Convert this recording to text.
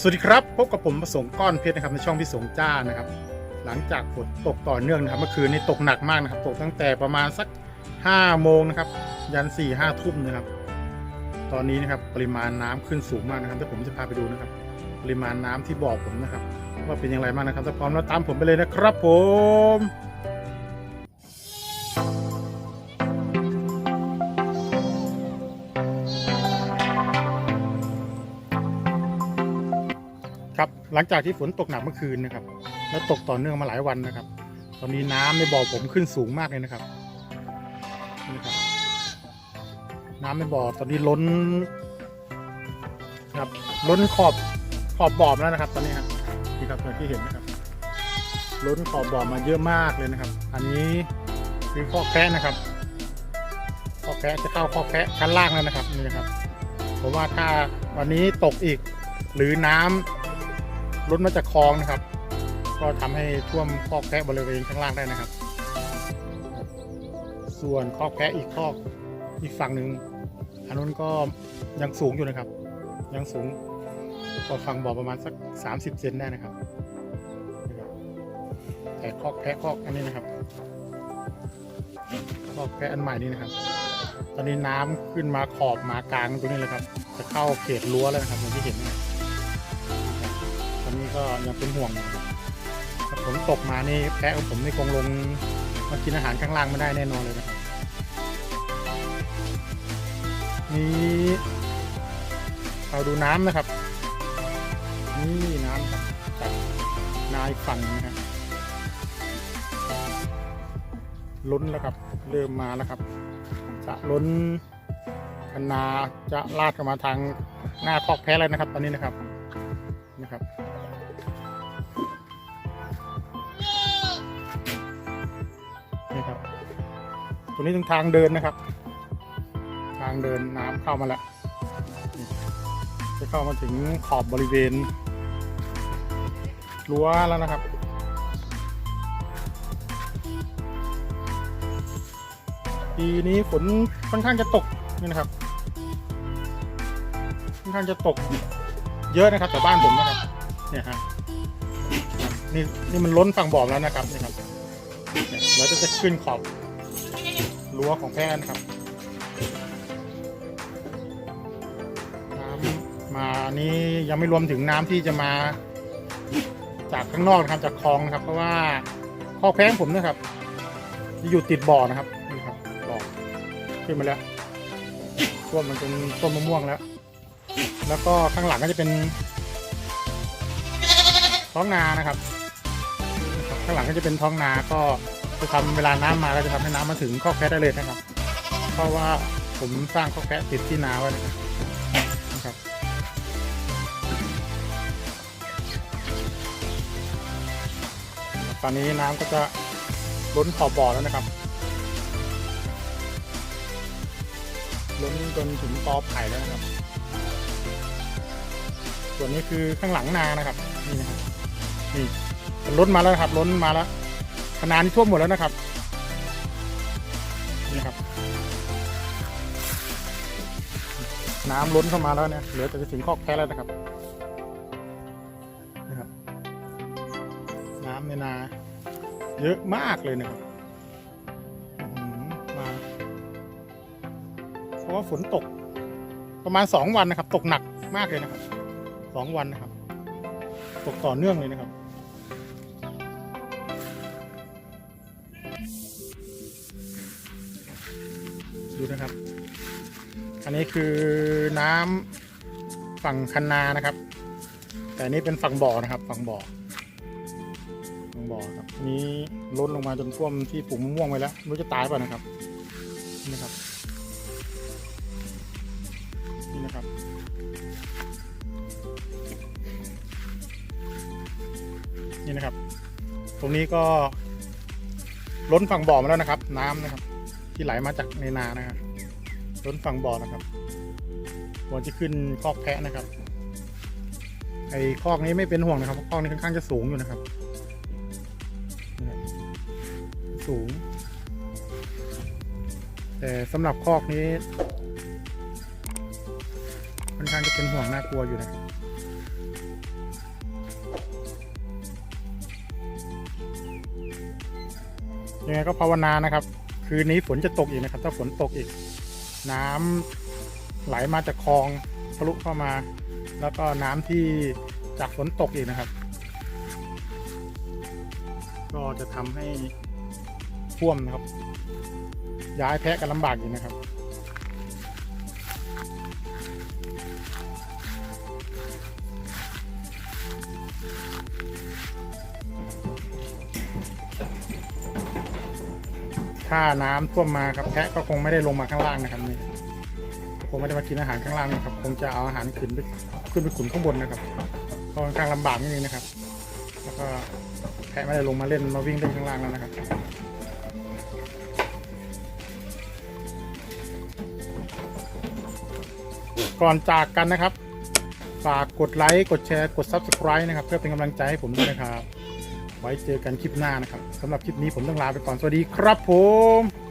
สวัสดีครับ พบกับผมประสงค์ก้อนเพชรนะครับในช่องพี่สงจ้านะครับ หลังจากฝนตกต่อเนื่องนะครับเมื่อคืนนี้ตกหนักมากนะครับ ตกตั้งแต่ประมาณสัก5โมงนะครับ ยัน4ี่ห้าทุ่มนะครับ ตอนนี้นะครับปริมาณน้ำขึ้นสูงมากนะครับเดี๋ยวผมจะพาไปดูนะครับ ปริมาณน้ำที่บ่อผมนะครับ ว่าเป็นอย่างไรบ้างนะครับถ้าพร้อมแล้วตามผมไปเลยนะครับ ผม หลังจากที่ฝนตกหนักเมื่อคืนนะครับ และตกต่อเนื่องมาหลายวันนะครับ ตอนนี้น้ำในบ่อผมขึ้นสูงมากเลยนะครับนี่ครับ น้ำในบ่อตอนนี้ล้นครับล้นขอบขอบบ่อแล้วนะครับ ตอนนี้ครับนี่ครับอย่างที่เห็นนะครับ ล้นขอบบ่อมาเยอะมากเลยนะครับ อันนี้คือข้อแพะนะครับข้อแพะจะเข้าข้อแพะชั้นล่างแล้วนะครับนี่นะครับผมว่าถ้าวันนี้ตกอีกหรือน้ำ ล้นมาจากคลองนะครับ ก็ทำให้ท่วมคอกแพะบริเวณข้างล่างได้นะครับ ส่วนคอกแพะอีกคอกอีกฝั่งหนึ่งอันนู้นก็ยังสูงอยู่นะครับ ยังสูงกว่าฝั่งบ่อประมาณสัก 30 เซนได้นะครับ แต่คอกแพะคอกอันนี้นะครับคอกแพะอันใหม่นี้นะครับ ตอนนี้น้ำขึ้นมาขอบมากลางตรงนี้เลยครับ จะเข้าเขตรั้วแล้วนะครับอย่างที่เห็นนะครับ นี่ก็ยังเป็นห่วงอยู่ครับถ้าฝนตกมานี่แพะของผมนี่คงลงมากินอาหารข้างล่างไม่ได้แน่นอนเลยนะครับนี่เราดูน้ำนะครับ นี่น้ำครับจากนายฝั่งนะครับล้นแล้วครับ เริ่มมาแล้วครับ จะล้นคันนาจะลาดเข้ามาทางหน้าคอกแพะแล้วนะครับ ตอนนี้นะครับนะครับ ตัวนี้ตรงทางเดินนะครับ ทางเดินน้ำเข้ามาแล้วจะเข้ามาถึงขอบบริเวณรั้วแล้วนะครับ ปีนี้ฝนค่อนข้างจะตกนี่นะครับ ค่อนข้างจะตกเยอะนะครับแต่บ้านผมนะครับ เนี่ยฮะนี่นี่มันล้นฝั่งบ่อแล้วนะครับนี่ครับเนี่ยแล้วจะจะขึ้นขอบ รั้วของแพร่นะครับน้ำมานี้ยังไม่รวมถึงน้ำที่จะมาจากข้างนอกนะครับจากคลองนะครับ เพราะว่าคอแพงผมนะครับจะอยู่ติดบ่อนะครับนี่ครับบ่อขึ้นมาแล้วท่วมมันเป็นต้นมะม่วงแล้ว แล้วก็ข้างหลังก็จะเป็นท้องนานะครับ ข้างหลังก็จะเป็นท้องนาก็ จะทำเวลาน้ำมาก็จะทำให้น้ำมาถึงข้อแพะได้เลยนะครับ เพราะว่าผมสร้างข้อแพะติดที่นาไว้นะครับนะครับ ตอนนี้น้ำก็จะล้นขอบบ่อแล้วนะครับ ล้นจนถึงตอไผ่แล้วนะครับ ส่วนนี้คือข้างหลังนานะครับ นี่นะครับ นี่ล้นมาแล้วครับ ล้นมาแล้ว ขนาดนี้ท่วมหมดแล้วนะครับนี่ครับ น้ำล้นเข้ามาแล้วเนี่ยเหลือแต่จะถึงคอกแพ้แล้วนะครับนี่ครับ น้ำในนา เยอะมากเลยนะครับอื้อหือมาเพราะว่าฝนตก ประมาณสองวันนะครับ ตกหนักมากเลยนะครับสองวันนะครับ ตกต่อเนื่องเลยนะครับ ดูนะครับ อันนี้คือน้ำฝั่งคันนานะครับ แต่นนี้เป็นฝั่งบ่อนะครับ ฝั่งบ่อฝั่งบ่อครับนี้ล้นลงมาจนท่วมที่ปลูกมม่วงไว้แล้วไม่รู้จะตายป่ะนะครับนี่นะครับนี่นะครับนี่นะครับ ตรงนี้ก็ล้นฝั่งบ่อมาแล้วนะครับ น้ำนะครับ ที่ไหลมาจากในนานะครับล้นฝั่งบ่อนะครับบ่อที่ขึ้นคอกแพะนะครับ ไอ้คอกนี้ไม่เป็นห่วงนะครับเพราะคอกนี้ค่อนข้างจะสูงอยู่นะครับนี่ครับสูง แต่สำหรับคอกนี้ค่อนข้างจะเป็นห่วงน่ากลัวอยู่นะยังไงก็ภาวนานะครับ คืนนี้ฝนจะตกอีกนะครับ ถ้าฝนตกอีก น้ำไหลมาจากคลองทะลุเข้ามา แล้วก็น้ำที่จากฝนตกอีกนะครับ ก็จะทำให้ท่วมนะครับ ย้ายแพะกันลำบากอยู่นะครับ ถ้าน้ำท่วมมาครับแพะก็คงไม่ได้ลงมาข้างล่างนะครับนี่คงไม่ได้มากินอาหารข้างล่างนะครับ คงจะเอาอาหารขึ้นไปขึ้นไปขุนข้างบนนะครับก็ค่อนข้างลำบากนิดนึงนะครับ แล้วก็แพะไม่ได้ลงมาเล่นมาวิ่งเล่นข้างล่างแล้วนะครับก่อนจากกันนะครับ ฝากกดไลค์ กดแชร์ กด Subscribe นะครับ เพื่อเป็นกำลังใจให้ผมด้วยนะครับ ไว้เจอกันคลิปหน้านะครับสำหรับคลิปนี้ผมต้องลาไปก่อนสวัสดีครับผม